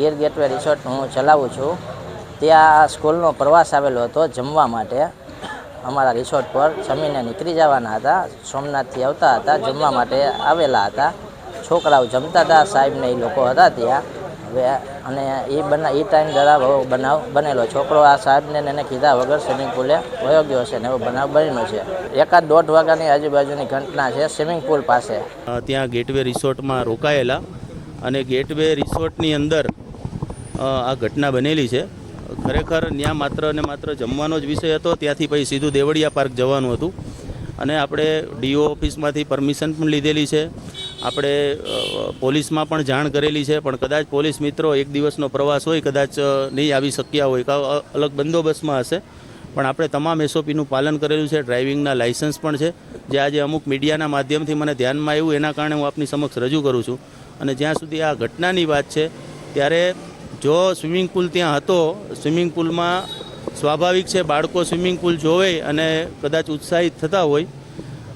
Gir gateway resort હું ચલાવું છું. ત્યાં સ્કૂલનો પ્રવાસ આવેલો હતો જમવા માટે. અમારા રિસોર્ટ પર જમીને નીકળી જવાના હતા. સોમનાથથી આવતા હતા, જમવા માટે આવેલા હતા. છોકરાઓ જમતા હતા સાહેબને એ લોકો હતા ત્યાં. હવે અને એ બના, એ ટાઈમ દ્વારા બનાવ, બનેલો. છોકરો આ સાહેબને એને કીધા વગર સ્વિમિંગ પુલે વયો ગયો છે ને એવો બનાવ બન્યો છે. એકાદ દોઢ વાગ્યાની આજુબાજુની ઘટના છે, સ્વિમિંગ પુલ પાસે. ત્યાં ગેટવે રિસોર્ટમાં રોકાયેલા અને ગેટવે રિસોર્ટની અંદર આ ઘટના બનેલી છે. ખરેખર ત્યાં માત્ર ને માત્ર જમવાનો જ વિષય હતો, ત્યાંથી પછી સીધું દેવળિયા પાર્ક જવાનું હતું. અને આપણે ડીઓ ઓફિસમાંથી પરમિશન પણ લીધેલી છે. આપણે પોલીસમાં પણ જાણ કરેલી છે, પણ કદાચ પોલીસ મિત્રો એક દિવસનો પ્રવાસ હોય, કદાચ નહીં આવી શક્યા હોય અલગ બંદોબસ્તમાં હશે. પણ આપણે તમામ એસઓપીનું પાલન કરેલું છે, ડ્રાઇવિંગના લાઇસન્સ પણ છે. જે આજે અમુક મીડિયાના માધ્યમથી મને ધ્યાનમાં આવ્યું, એના કારણે હું આપની સમક્ષ રજૂ કરું છું. અને જ્યાં સુધી આ ઘટનાની વાત છે, ત્યારે જો સ્વિમિંગ પુલ ત્યાં હતો, સ્વિમિંગ પુલમાં સ્વાભાવિક છે બાળકો સ્વિમિંગ પુલ જોવે અને કદાચ ઉત્સાહિત થતા હોય.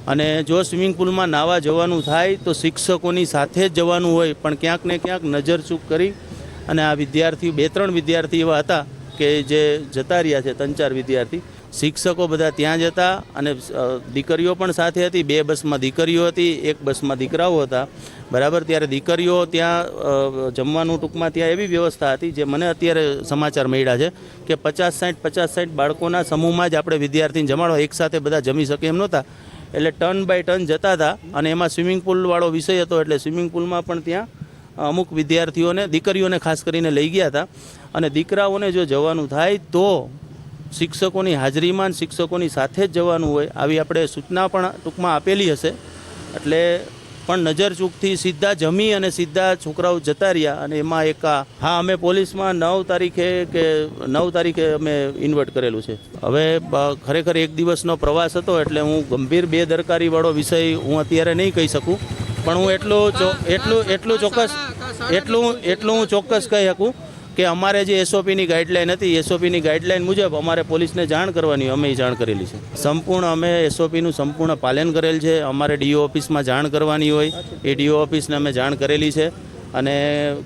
અને જો સ્વિમિંગ પુલમાં નાવા જવાનું થાય તો શિક્ષકોની સાથે જ જવાનું હોય, પણ ક્યાંક ને ક્યાંક નજર ચૂક કરી અને આ વિદ્યાર્થીઓ, બે ત્રણ વિદ્યાર્થી એવા હતા કે જે જતા રહ્યા છે ત્રણ ચાર વિદ્યાર્થી, શિક્ષકો બધા ત્યાં જ હતા અને દીકરીઓ પણ સાથે હતી, બે બસમાં દીકરીઓ હતી, એક બસમાં દીકરાઓ હતા. બરાબર, ત્યારે દીકરીઓ ત્યાં જમવાનું ટૂંકમાં ત્યાં એવી વ્યવસ્થા હતી જે મને અત્યારે સમાચાર મળ્યા છે કે પચાસ સાઠ પચાસ સાઠ બાળકોના સમૂહમાં જ આપણે વિદ્યાર્થીને જમાડો એકસાથે બધા જમી શકે એમ નહોતા. એટલે ટર્ન બાય ટર્ન જતા હતા અને એમાં સ્વિમિંગ પુલવાળો વિષય હતો, એટલે સ્વિમિંગ પુલમાં પણ ત્યાં અમુક વિદ્યાર્થીઓને, દીકરીઓને ખાસ કરીને લઈ ગયા હતા. અને દીકરાઓને જો જવાનું થાય તો શિક્ષકોની હાજરીમાં શિક્ષકોની સાથે જ જવાનું હોય, આવી આપણે સૂચના પણ ટૂંકમાં આપેલી હશે. એટલે પણ નજર ચૂકથી સીધા જમી અને સીધા છોકરાઓ જતા રહ્યા અને એમાં એક હા, અમે પોલીસમાં નવ તારીખે કે નવ તારીખે અમે ઇન્વર્ટ કરેલું છે. હવે ખરેખર એક દિવસનો પ્રવાસ હતો એટલે હું ગંભીર બેદરકારીવાળો વિષય હું અત્યારે નહીં કહી શકું. પણ હું એટલું એટલું એટલું ચોક્કસ એટલું એટલું હું ચોક્કસ કહી શકું કે અમારે જે એસઓપીની ગાઈડલાઈન હતી એસઓપીની ગાઈડલાઈન મુજબ અમારે પોલીસને જાણ કરવાની અમે જાણ કરેલી છે. સંપૂર્ણ અમે એસઓપીનું સંપૂર્ણ પાલન કરેલ છે. અમારે ડીઓ ઓફિસમાં જાણ કરવાની હોય. એ ડીઓ ઓફિસને અમે જાણ કરેલી છે. અને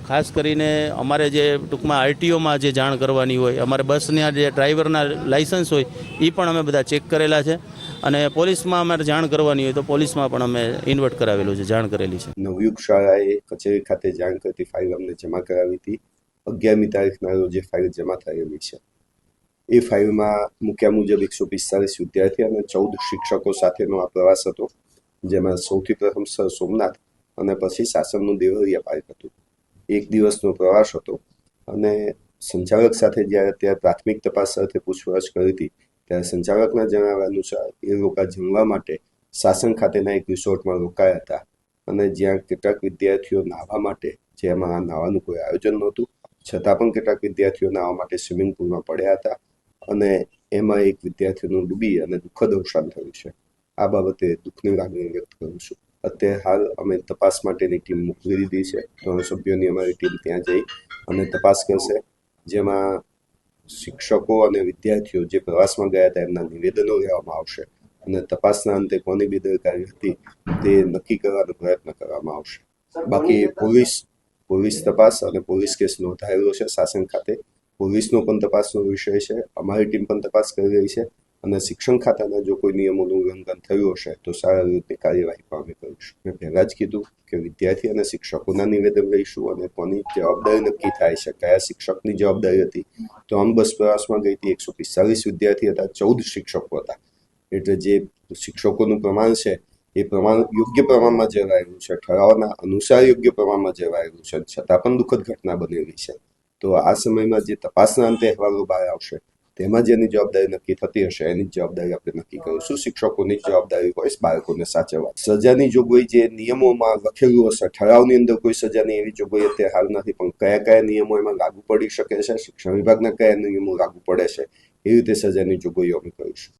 ખાસ કરીને અમારે જે ટૂંકમાં આરટીઓમાં જે જાણ કરવાની હોય, અમારે બસના જે ડ્રાઈવરના લાઇસન્સ હોય એ પણ અમે બધા ચેક કરેલા છે. અને પોલીસમાં અમારે જાણ કરવાની હોય તો પોલીસમાં પણ અમે ઇન્વર્ટ કરાવેલું છે, જાણ કરેલી છે. નવયુગ શાળાએ કચેરી ખાતે જાણ કરતી ફાઇલ અમને જમા કરાવી હતી. અગિયારમી તારીખના રોજ એ ફાઇલ જમા થયેલી છે. એ ફાઇલમાં મૂક્યા મુજબ એકસો પિસ્તાલીસ વિદ્યાર્થી અને ચૌદ શિક્ષકો સાથેનો આ પ્રવાસ હતો, જેમાં સૌથી પ્રથમ સર સોમનાથ અને પછી સાસણનું દેવળિયા પાર્ક હતું. એક દિવસનો પ્રવાસ હતો અને સંચાલક સાથે જ્યારે ત્યાં પ્રાથમિક તપાસ સાથે પૂછપરછ કરી હતી, ત્યારે સંચાલકના જણાવ્યા અનુસાર એ લોકો જમવા માટે સાસણ ખાતેના એક રિસોર્ટમાં રોકાયા હતા અને જ્યાં કેટલાક વિદ્યાર્થીઓ નાહવા માટે, જેમાં નાહવાનું કોઈ આયોજન નહોતું, છતાં પણ કેટલાક વિદ્યાર્થીઓ નાહવા માટે સ્વિમિંગ પુલમાં પડ્યા હતા અને એમાં એક વિદ્યાર્થીનું ડૂબી અને દુઃખદ અવસાન થયું છે. આ બાબતે દુઃખની લાગણી વ્યક્ત કરું છું. અત્યારે હાલ અમે તપાસ માટેની ટીમ મોકલી દીધી છે. ત્રણ સભ્યોની અમારી ટીમ ત્યાં જઈ અને તપાસ કરશે. જેમાં શિક્ષકો અને વિદ્યાર્થીઓ જે પ્રવાસમાં ગયા હતા, એમના નિવેદનો લેવામાં આવશે અને તપાસના અંતે કોની બેદરકારી હતી તે નક્કી કરવાનો પ્રયત્ન કરવામાં આવશે. બાકી પોલીસ પોલીસ તપાસ અને પોલીસ કેસ નોંધાયેલો છે શાસન ખાતે. પોલીસનો પણ તપાસનો વિષય છે. અમારી ટીમ પણ તપાસ કરી રહી છે અને શિક્ષણ ખાતાના જો કોઈ નિયમોનું ઉલ્લંઘન થયું હશે, તો સારા રીતે કાર્યવાહી પણ અમે મેં પહેલા જ કીધું કે વિદ્યાર્થી અને શિક્ષકોના નિવેદન લઈશું અને કોની જવાબદારી નક્કી થાય છે કયા શિક્ષકની જવાબદારી હતી તો આમ બસ પ્રવાસમાં ગઈ હતી એકસો પિસ્તાલીસ વિદ્યાર્થી હતા ચૌદ શિક્ષકો હતા એટલે જે શિક્ષકોનું પ્રમાણ છે એ પ્રમાણ યોગ્ય પ્રમાણમાં જવાયેલું છે ઠરાવના અનુસાર યોગ્ય પ્રમાણમાં જવાયેલું છે છતાં પણ દુઃખદ ઘટના બનેલી છે તો આ સમયમાં જે તપાસના અંતે અહેવાલો બહાર આવશે તેમાં જેની જવાબદારી નક્કી થતી હશે એની જવાબદારી આપણે નક્કી કરીશું શિક્ષકોની જવાબદારી હોય બાળકોને સાચવવા સજાની જોગવાઈ જે નિયમોમાં લખેલું હશે ઠરાવની અંદર કોઈ સજાની એવી જોગવાઈ અત્યારે હાલ નથી પણ કયા કયા નિયમો એમાં લાગુ પડી શકે છે શિક્ષણ વિભાગના કયા નિયમો લાગુ પડે છે એવી રીતે સજાની જોગવાઈઓ અમે કરીશું